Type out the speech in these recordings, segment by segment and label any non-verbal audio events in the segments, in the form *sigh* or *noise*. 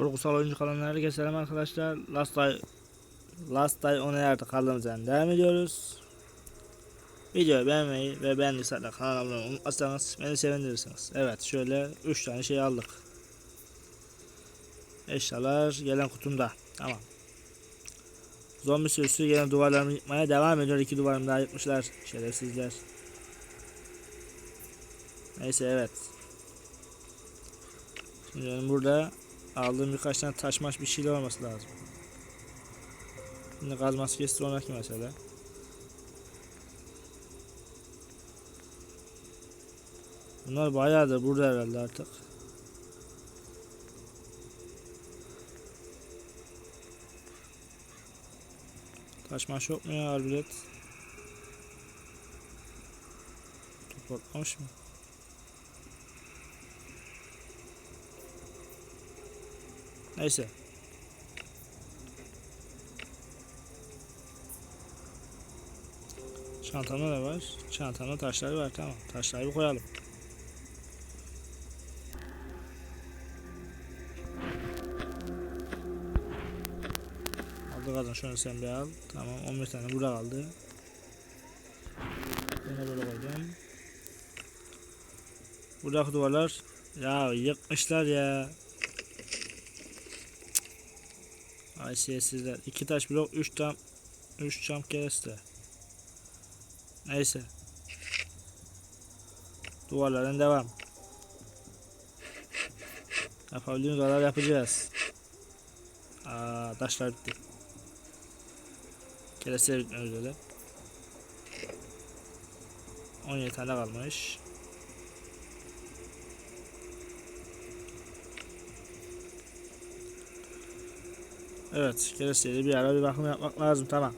Kurgusal oyuncu kanalına herkese arkadaşlar. Last Day Last Day on Air'da kaldığımız yerden devam ediyoruz. Videoyu beğenmeyi ve beğendiyse kanala abone olmayı unutmazsanız beni sevindirirsiniz. Evet şöyle 3 tane şey aldık. Eşyalar gelen kutumda. Tamam. Zombi sürüsü yine duvarlarını yıkmaya devam ediyor. İki duvarımı daha yıkmışlar. Şerefsizler. Neyse evet. Şimdi burada aldığım birkaç tane taş maş bir şeyler olması lazım. Şimdi gaz maskesi sonraki mesele. Bunlar bayağı da burada herhalde artık. Taş maş yok mu ya arbelet? Toplamış mı? Neyse. Çantamda ne var? Çantamda taşlar var tamam. Taşları bir koyalım. Aldı kadın şunu sen bir al. Tamam 11 tane burada kaldı. Bunu böyle koydum. Buradaki duvarlar ya yıkmışlar ya. Haysiyetsizler. İki taş blok, üç tam, üç çam kereste. Neyse. Duvarların devam. Yapabildiğimiz kadar yapacağız. Aa, taşlar bitti. Kereste bitmek üzere. 17 tane kalmış. Evet, keresteyle bir ara bir bakım yapmak lazım. Tamam.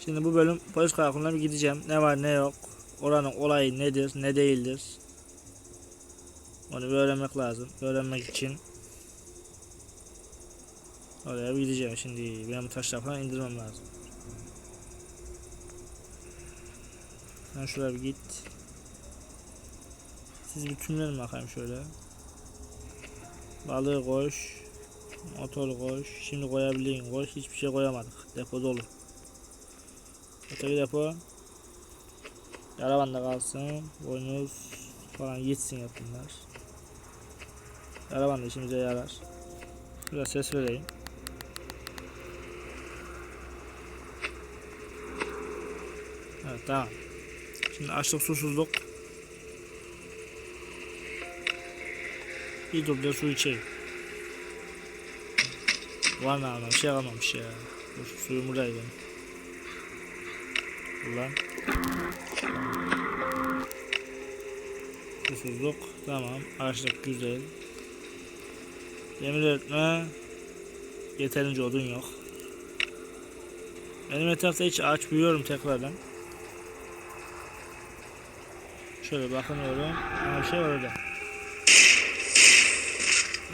Şimdi bu bölüm polis karakoluna bir gideceğim. Ne var ne yok. Oranın olayı nedir, ne değildir. Onu bir öğrenmek lazım. Öğrenmek için oraya bir gideceğim. Şimdi benim taşlar falan indirmem lazım. Sen şuraya bir git. Siz bir tümlenin bakayım şöyle. Balığı koş. Motor koş. Şimdi koyabildiğin koş. Hiçbir şey koyamadık. Depo dolu. Öteki depo. Yaravanda kalsın. Boynuz falan gitsin hep bunlar. Yaravan da işimize yarar. Biraz ses vereyim. Evet tamam. Şimdi açlık susuzluk. Bir duble su içeyim. Mı ama bir şey kalmamış ya. Dur suyum buradaydı benim. Ulan. Susuzluk. Tamam. Açlık güzel. Demir öğretme. Yeterince odun yok. Benim etrafta hiç ağaç büyüyorum tekrardan. Şöyle bakınıyorum. Ama bir şey var orada.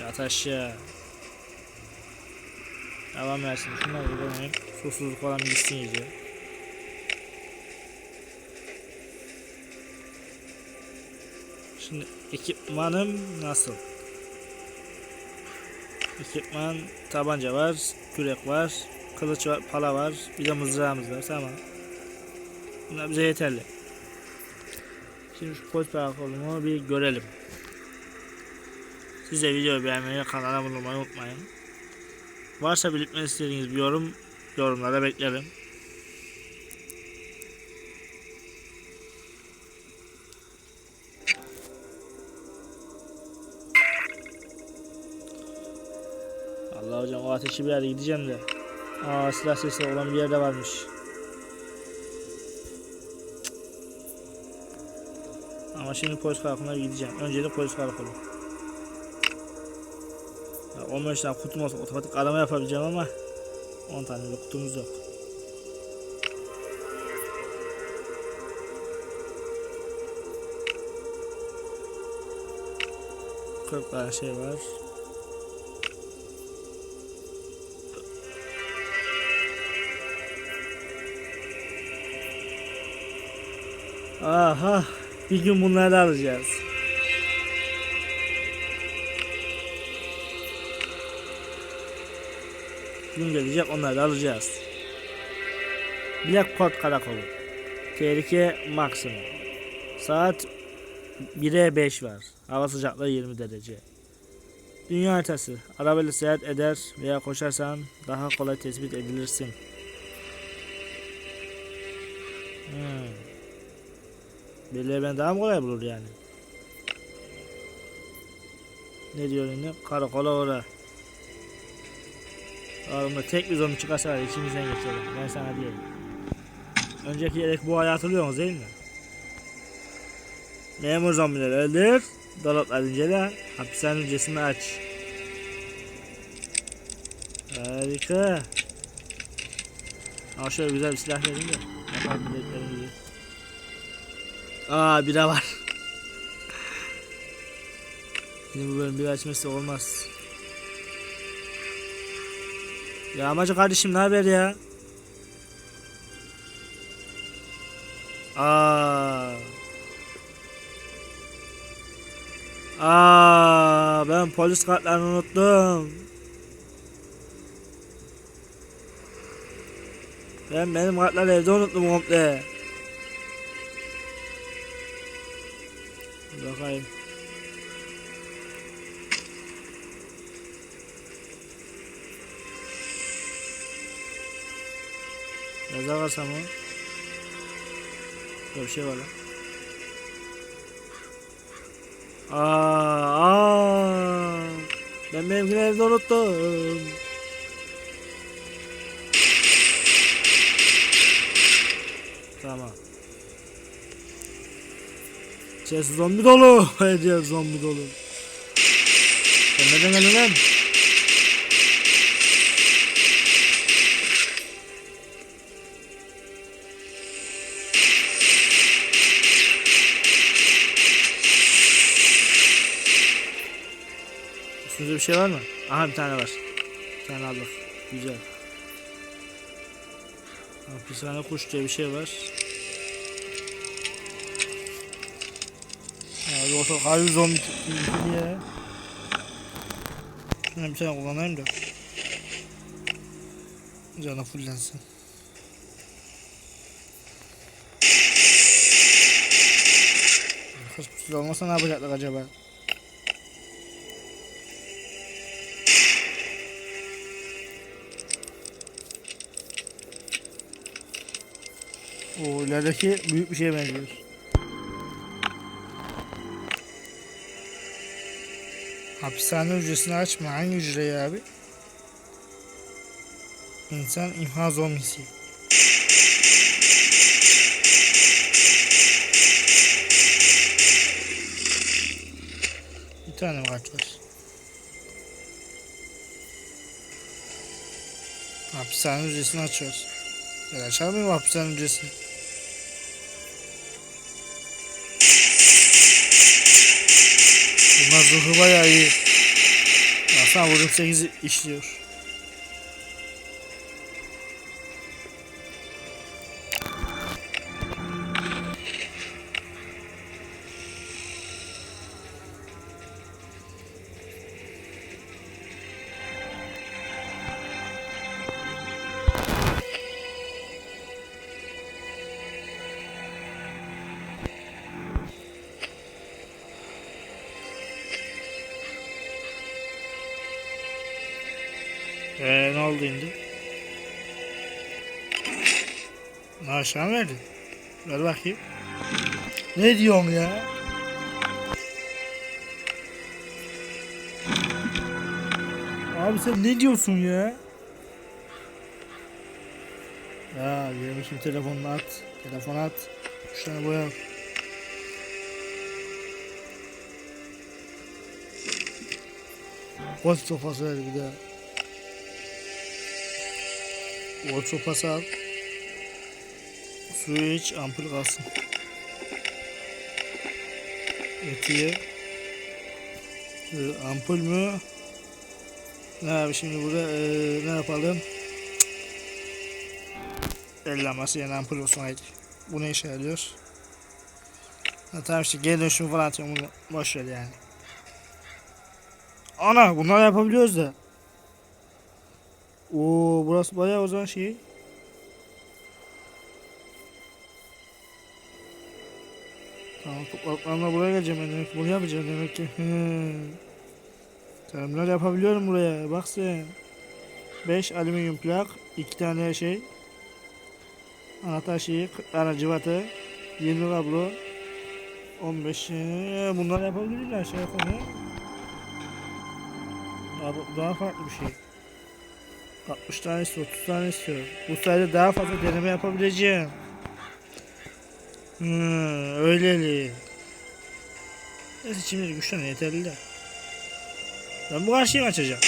Yat aşağı. Devam versin. Şunları koyayım. Susuzluk falan gitsin iyice. Şimdi ekipmanım nasıl? Ekipman tabanca var, kürek var, kılıç var, pala var, bir de mızrağımız var. Tamam. Bunlar bize yeterli. Şimdi şu polis karakolunu bir görelim. Siz de videoyu beğenmeyi, kanala olmayı unutmayın. Varsa belirtmek istediğiniz bir yorum yorumlara beklerim. Allah hocam o ateşi bir yerde gideceğim de. Aa silah sesi olan bir yerde varmış. Ama şimdi polis karakoluna bir gideceğim. Önce de polis karakolu. Ya 15 tane kutum olsa otomatik arama yapabileceğim ama 10 tane de kutumuz yok. Kırk tane şey var. Aha, bir gün bunları alacağız. Gün gelecek onları da alacağız. Blackport karakolu. Tehlike maksimum. Saat 1'e 5 var. Hava sıcaklığı 20 derece. Dünya haritası. Arabayla seyahat eder veya koşarsan daha kolay tespit edilirsin. Hmm. Birileri ben daha mı kolay bulur yani? Ne diyor yine? Karakola ora. Ağzımda tek bir zombi çıkarsa var içimizden geçelim. Ben sana diyeyim. Önceki yedek bu hatırlıyor musunuz değil mi? Memur zombileri öldür. Dolaplar incele. Hapishane hücresini aç. Harika. Ama şöyle güzel bir silah verin de. Yapalım milletlerimizi. Aa bira var. Şimdi bu bölüm bir açması olmaz. Ya amacı kardeşim ne haber ya? Aa. Aa, ben polis kartlarını unuttum. Ben benim kartları evde unuttum komple. Bakayım. Yazar varsa mı? Böyle bir şey var lan. Aa, aa. Ben benimkini evde. Tamam. İçerisi zombi dolu. *laughs* Hediye zombi dolu. Sen neden geldin lan? Üstünüzde bir şey var mı? Aha bir tane var. Bir tane aldık. Güzel. Hapishane kuş diye bir şey var. Abi orta harbi zombi ya. Şunu bir tane kullanayım da. Canı fullensin. Kız olmasa ne yapacaklar acaba? O ilerideki büyük bir şeye benziyor. Hapishane hücresini açma. Hangi hücre ya abi? İnsan imha zombisi. Bir tane kart var. Hapishane hücresini açıyoruz. Ben açar mıyım hapishane hücresini? Bunlar zırhı bayağı iyi. Baksana vurdum 8 işliyor. Şimdi? Ne aşağı mı verdin? Ver bakayım. Ne diyorsun ya? Abi sen ne diyorsun ya? Ya yemişim telefonunu at. Telefon at. Üç tane boya al. Koç sofası ver bir daha. O sopası al. Suyu iç ampul kalsın. Etiye. Ee, ampul mü? Ne abi şimdi burada ee, ne yapalım? Ellenmesi yani ampul olsun haydi. Bu ne işe yarıyor? Ha, tamam işte geri dönüşümü falan atıyorum bunu boş ver yani. Ana bunları yapabiliyoruz da. Oo burası bayağı o zaman şey. Tamam topraklarımla buraya geleceğim ben demek bunu yapacağım demek ki. Terminal yapabiliyorum buraya bak sen. 5 alüminyum plak, 2 tane şey. Anahtar şeyi, 40 tane cıvatı, 20 kablo, 15 ee, bunları yapabilirler şey yapalım. Daha, daha farklı bir şey. 60 tane istiyor, 30 tane istiyor. Bu sayede daha fazla deneme yapabileceğim. Hmm, öyleli. Neyse şimdi güçlen yeterli de. Ben bu karşıyı açacağım?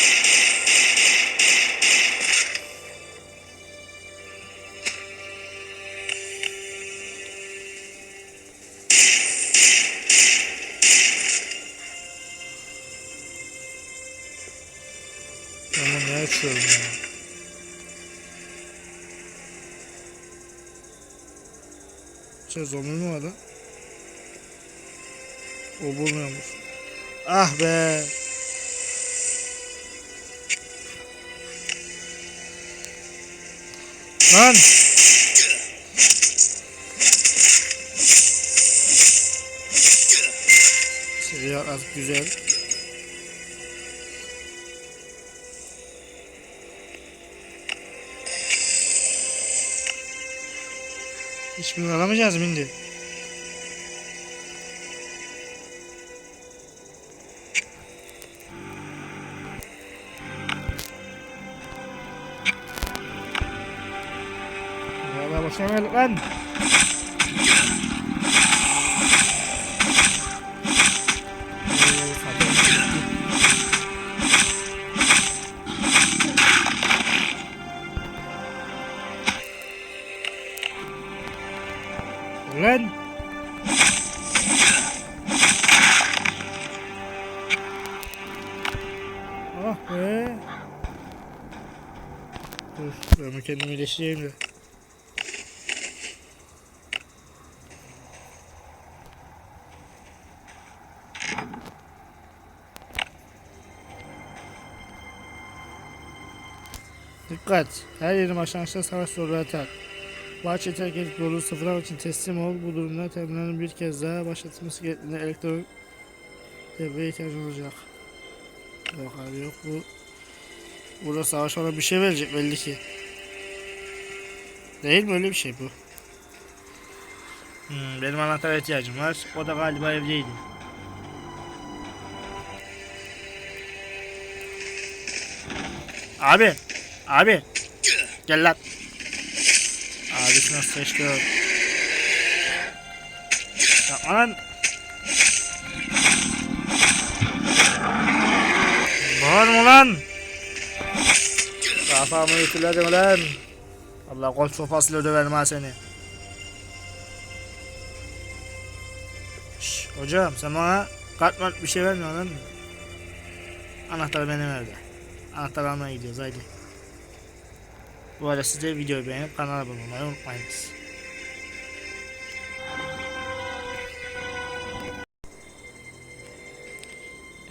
Bunu ne açıyorum ya? Zombi mi var lan? O bulmuyormuş. Ah be. Lan. Seviye artık güzel. Hiçbirini alamayacağız şimdi? Valla başlamadık lan. De. Dikkat! Her yeri başlangıçta savaş soruları tak. Bahçe terk edip yolu sıfırlamak için teslim ol. Bu durumda terminalin bir kez daha başlatılması gerektiğinde elektronik devreye ihtiyacın olacak. Yok abi yok bu. Burada savaş olan bir şey verecek belli ki. Değil mi öyle bir şey bu? Hmm, benim anahtara ihtiyacım var. O da galiba evdeydi. Abi. Abi. Gel lan. Abisi nasıl seçti? Ya Anan. Mı lan? Kafamı yıkıladım lan. Allah kol sopasıyla döverim ha seni. Şş, hocam sen bana kart mart bir şey vermiyorsun lan. Anahtar benim evde. Anahtar almaya gidiyoruz haydi. Bu arada siz de videoyu beğenip kanala abone olmayı unutmayınız.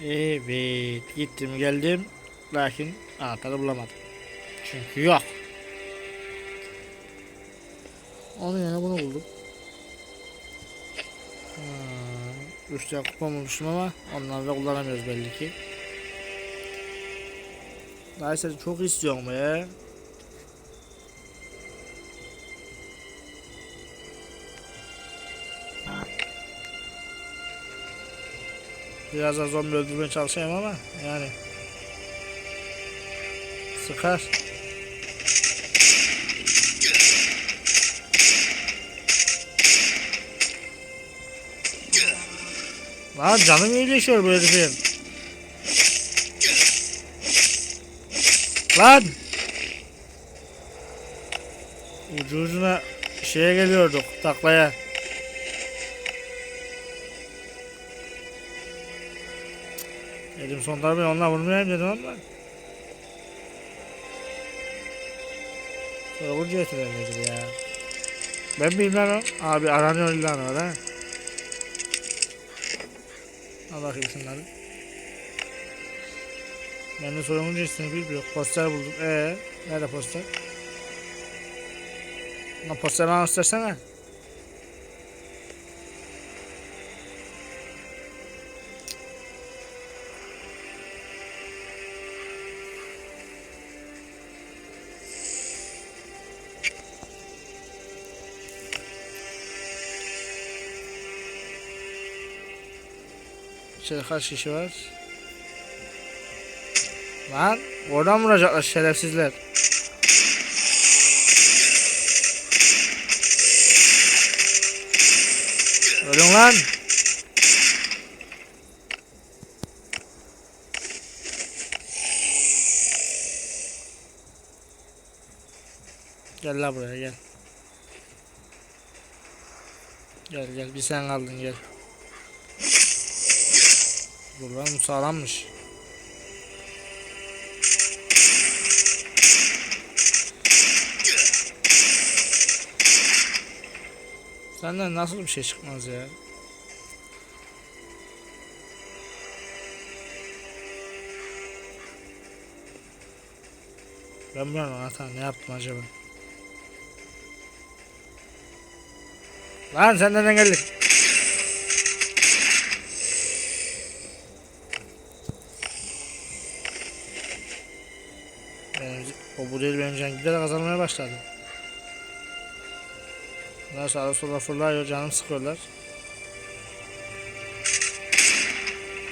Evet gittim geldim lakin anahtarı bulamadım. Çünkü yok. Onun yerine bunu buldum. Tane kupon bulmuşum ama onları da kullanamıyoruz belli ki. Neyse çok istiyorum be. Biraz da zombi öldürmeye çalışayım ama yani sıkar. Lan canım iyileşiyor bu herifin. Lan! Ucu ucuna şeye geliyorduk taklaya. Elim son darbe onunla vurmayayım dedim ama. Sonra vurcu getirelim dedim ya. Ben bilmem. Abi aranıyor ilan var ha. Al bakayım şunları. Ben de sorumlu cinsini bilmiyorum. Poster buldum. Ee. Nerede poster? Lan poster bana İçeride kaç kişi var? Lan oradan vuracaklar şerefsizler. Ölün lan. Gel la buraya gel. Gel gel bir sen kaldın gel. Dur lan bu sağlammış. Senden nasıl bir şey çıkmaz ya? Ben bilmiyorum Atan ne yaptım acaba? Lan sen nereden geldin? Bu değil benim can giderek azalmaya başladı. Bunlar sağa sola fırlıyor canım sıkıyorlar.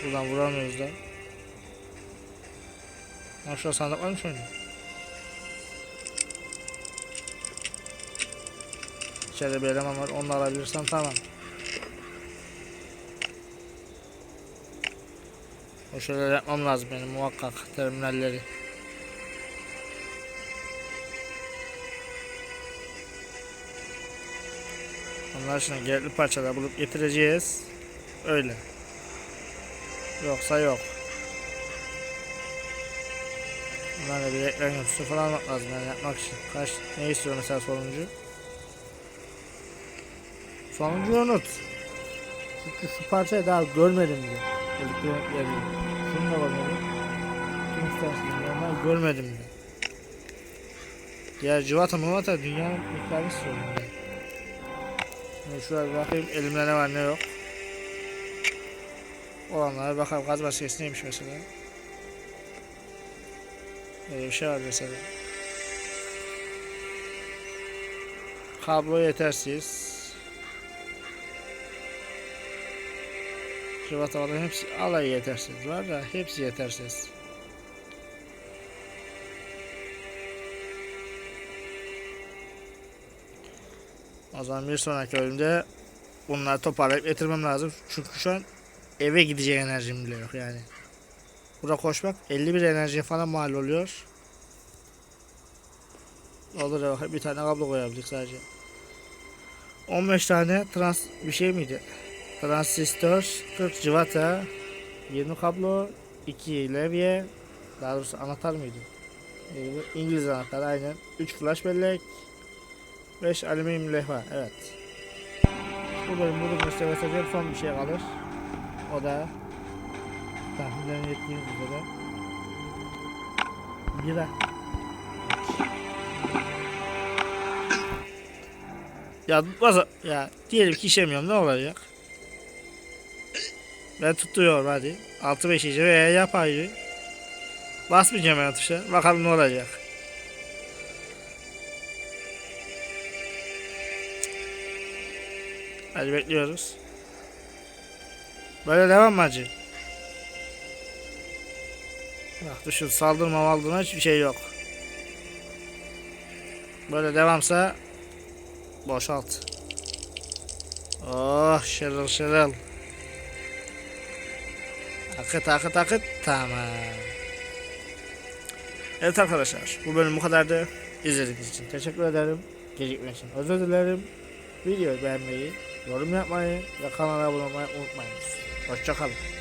Buradan vuramıyoruz da. Lan şurada sandık varmış önce. İçeride bir eleman var onu alabilirsem tamam. O şeyler yapmam lazım benim muhakkak terminalleri. Şimdi gerekli parçalar bulup getireceğiz. Öyle. Yoksa yok. Bunlarla bir ekran görüntüsü falan almak lazım yani yapmak için. Kaç ne istiyor mesela sonuncu? Sonuncuyu unut. Çünkü şu parçayı daha görmedim diyor. Elektronik yerleri. Şunu da görmedim. Tüm onlar görmedim diyor. Diğer civata mıvata dünyanın miktarını ben. Şimdi şuraya bir bakayım elimde ne var ne yok. Olanlara bakalım gaz maskesi neymiş mesela. Böyle bir şey var mesela. Kablo yetersiz. Cıvataların hepsi alay yetersiz var da hepsi yetersiz. O zaman bir sonraki bölümde bunları toparlayıp getirmem lazım. Çünkü şu an eve gidecek enerjim bile yok yani. Burada koşmak 51 enerjiye falan mal oluyor. Olur ya bir tane kablo koyabildik sadece. 15 tane trans bir şey miydi? Transistör, 40 civata, 20 kablo, 2 levye, daha doğrusu anahtar mıydı? Ee, İngiliz anahtarı aynen. 3 flash bellek, 5 alüminyum levha evet. Bu bölüm burada göstereceğim son bir şey kalır. O da tahminlerin ettiğiniz üzere bira. Ya tutmasa ya diyelim ki işemiyorum ne olacak? Ben tutuyorum hadi. 6 5 iyice veya yap ayrı. Basmayacağım ben tuşa. Bakalım ne olacak. Hadi bekliyoruz. Böyle devam mı hacı? Bak düşün saldırma maldırma hiçbir şey yok. Böyle devamsa boşalt. Oh şırıl şırıl. Akıt akıt akıt tamam. Evet arkadaşlar bu bölüm bu kadardı. İzlediğiniz için teşekkür ederim. Gecikme için özür dilerim. Videoyu beğenmeyi, yorum yapmayı ve kanala abone olmayı unutmayınız. Hoşçakalın.